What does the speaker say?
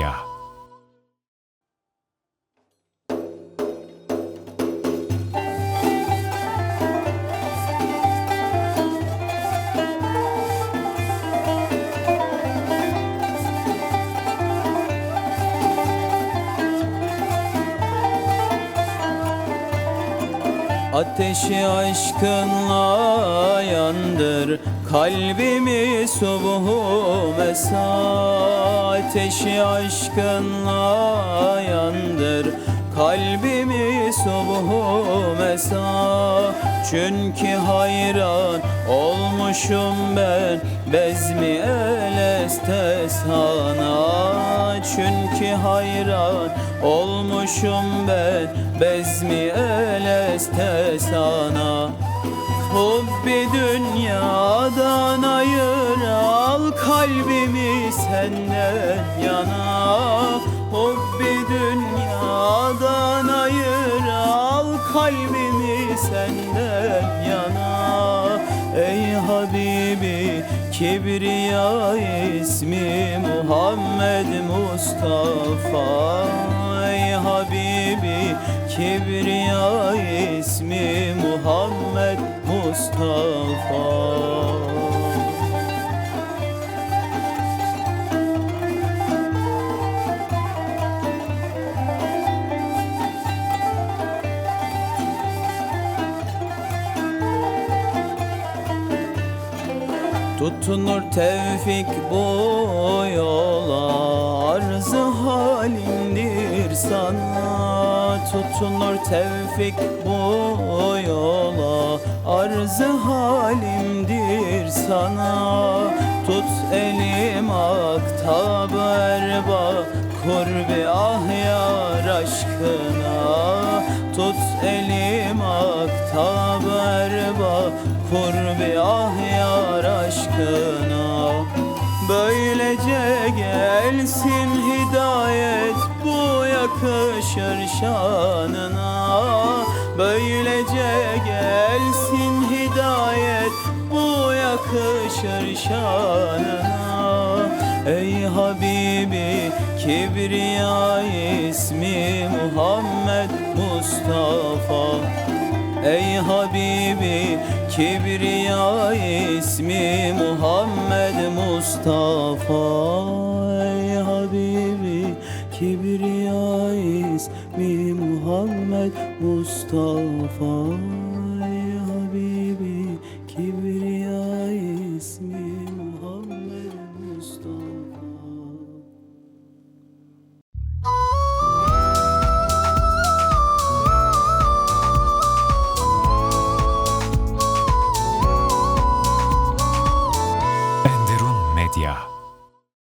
Medya. Ateşi aşkınla yandır Kalbimi subuhu mesa Ateşi aşkınla yandır. Kalbimi subuhu mesa. Çünkü hayran olmuşum ben. Bezmi eleste sana Çünkü hayran olmuşum ben. Bezmi eleste sana Hubbi dünyadan ayır kalbimi senden yana. Hubbi dünyadan ayır al kalbimi senden yana. Ey Habibi Kibriya ismi Muhammed Mustafa. Ey Habibi Kibriya ismi Muhammed Mustafa Tutunur tevfik bu yola Arzı halindir sana. Tutunur tevfik bu yola Arzı halimdir sana. Tut elim aktab erba Kurbi ah yar aşkına. Tut elim aktab erba Kurbi ah yar aşkına Böylece gelsin hidayet Bu yakışır şanına. Böylece gelsin hidayet Bu yakışır şanına. Ey Habibi Kibriya ismi Muhammed Mustafa Ey Habibi Kibriya ismi Muhammed Mustafa. Ey Habibi Kibriya ismi Muhammed Mustafa